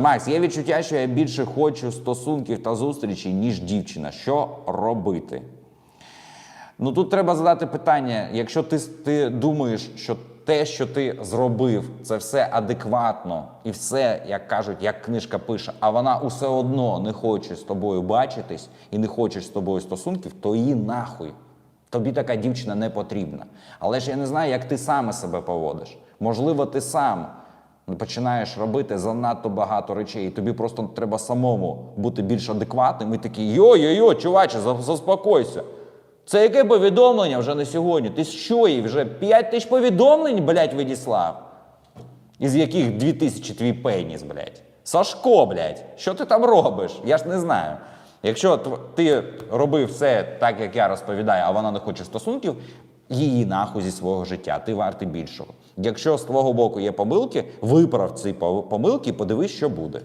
Макс, є відчуття, що я більше хочу стосунків та зустрічей, ніж дівчина. Що робити? Ну тут треба задати питання: якщо ти, ти думаєш, що те, що ти зробив, це все адекватно і все, як кажуть, як книжка пише, а вона усе одно не хоче з тобою бачитись і не хоче з тобою стосунків, то її нахуй. Тобі така дівчина не потрібна. Але ж я не знаю, як ти саме себе поводиш. Можливо, ти сам починаєш робити занадто багато речей, і тобі просто треба самому бути більш адекватним і такий йо-йо-йо, чуваче, заспокойся. Це яке повідомлення вже на сьогодні? Ти що їй вже 5 тисяч повідомлень, блядь, відіслав? Із яких 2 тисячі твій пеніс, блядь? Сашко, блядь, що ти там робиш? Я ж не знаю. Якщо ти робив все так, як я розповідаю, а вона не хоче стосунків, її нахуй зі свого життя, ти вартий більшого. Якщо з твого боку є помилки, виправ ці помилки подивись, що буде.